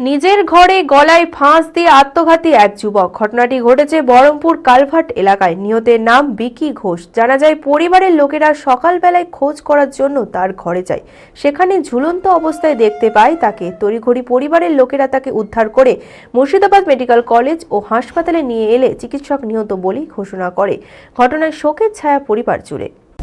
নিজের ঘরে গলায় ফাঁস দিয়ে আত্মঘাতী এক যুবক। ঘটনাটি ঘটেছে বহরমপুর কালভার্ট এলাকায়। নিহতের নাম বিকি ঘোষ। জানা যায়, পরিবারের লোকেরা সকালবেলায় খোঁজ করার জন্য তার ঘরে যায়। সেখানে ঝুলন্ত অবস্থায় দেখতে পায় তাকে। তড়িঘড়ি পরিবারের লোকেরা তাকে উদ্ধার করে মুর্শিদাবাদ মেডিকেল কলেজ ও হাসপাতালে নিয়ে এলে চিকিৎসক নিহত বলেই ঘোষণা করে। ঘটনায় শোকের ছায়া পরিবার জুড়ে।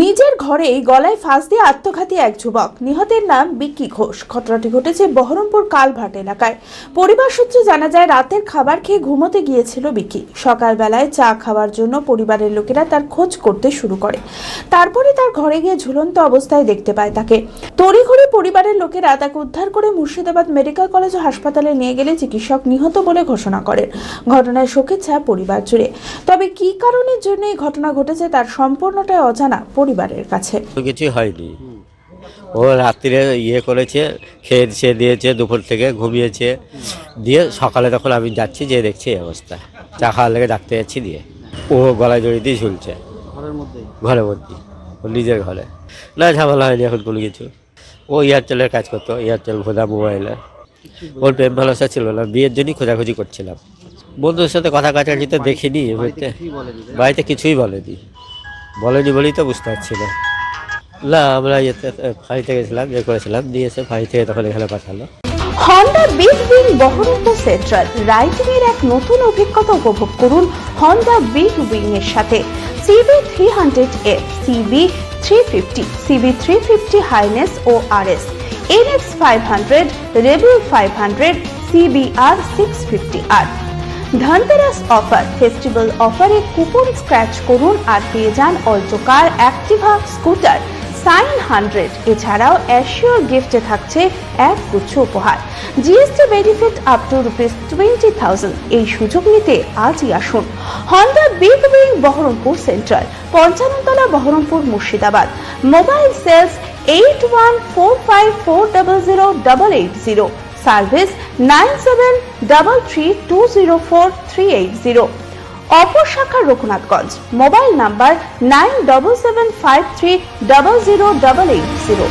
নিজের ঘরেই গলায় ফাঁস দিয়ে আত্মঘাতী এক যুবক। নিহতের নাম বিক্কি ঘোষ। ঘটনাটি ঘটেছে বহরমপুর কালভাট এলাকায়। পরিবার সূত্রে জানা যায়, রাতের খাবার খেয়ে ঘুমোতে গিয়েছিল বিকি। সকালবেলায় চা খাওয়ার জন্য পরিবারের লোকেরা তার খোঁজ করতে শুরু করে। তারপরে তার ঘরে গিয়ে ঝুলন্ত অবস্থায় দেখতে পায় তাকে। তড়িঘড়ি পরিবারের লোকেরা তাকে উদ্ধার করে মুর্শিদাবাদ মেডিকেল কলেজ ও হাসপাতালে নিয়ে গেলে চিকিৎসক নিহত বলে ঘোষণা করেন। ঘটনায় শোকের ছায়া পরিবার জুড়ে। তবে কী কারণের জন্য এই ঘটনা ঘটেছে তার সম্পূর্ণটাই অজানা। পরিবারের কাছে। তো কিছুই হয়নি। ও রাত্রিরে ইয়ে করেছে খেয়েছে দিয়েছে দুপুর থেকে ঘুমিয়েছে। দিয়ে সকালে তখন আমি যাচ্ছি যে দেখছি এই অবস্থা। চা খাওয়ার লেগে ডাকতে যাচ্ছি দিয়ে। ও গলায় জড়িয়ে দিয়ে ঝুলছে। ঘরের মধ্যে? ওর নিজের ঘরে। না ঝামেলা হয়নি এখন কোনো কিছু। ও এয়ারটেলের কাজ করতো এয়ারটেল ভোদা মোবাইলে। ওর প্রেম ভালোবাসা ছিল না বিয়ের জন্যই খোঁজাখুঁজি করছিলাম। বন্ধুর সাথে কথা কাছাকাছি তো দেখিনি বাড়িতে কিছুই বলেনি। বলেনি বলেই তো বুঝতে পারছি না। আমরা ইয়েতে ফাঁড়িতে গেছিলাম ইয়ে করেছিলাম, দিয়ে এসে ফাঁড়ি থেকে তখন এখানে পাঠালো। হন্ডা বিগ উইং সেন্ট্রাল এক নতুন অভিজ্ঞতা উপভোগ করুন হন্ডা বিগ উইং এর সাথে CB three hundred F CB three fifty CB three fifty highness ও R S NX five hundred rebel five hundred CBR six fifty আর ধনতেরাস অফার ফেস্টিভ্যাল অফারে coupon scratch করুন আর পেয়ে যান Alto car Activa scooter shine hundred. এছাড়াও assured গিফটে থাকছে এক গুচ্ছ উপহার। GST benefit up to rupees twenty thousand এই সুযোগ নিতে আজই আসুন। Honda big wing Baharampur central, Panchanantala Baharampur Murshidabad. Mobile sales eight one four five four double zero double eight zero service nine seven double three two zero four three eight zero. অপর শাখা Raghunathganj, mobile number nine double seven five three double zero double eight zero.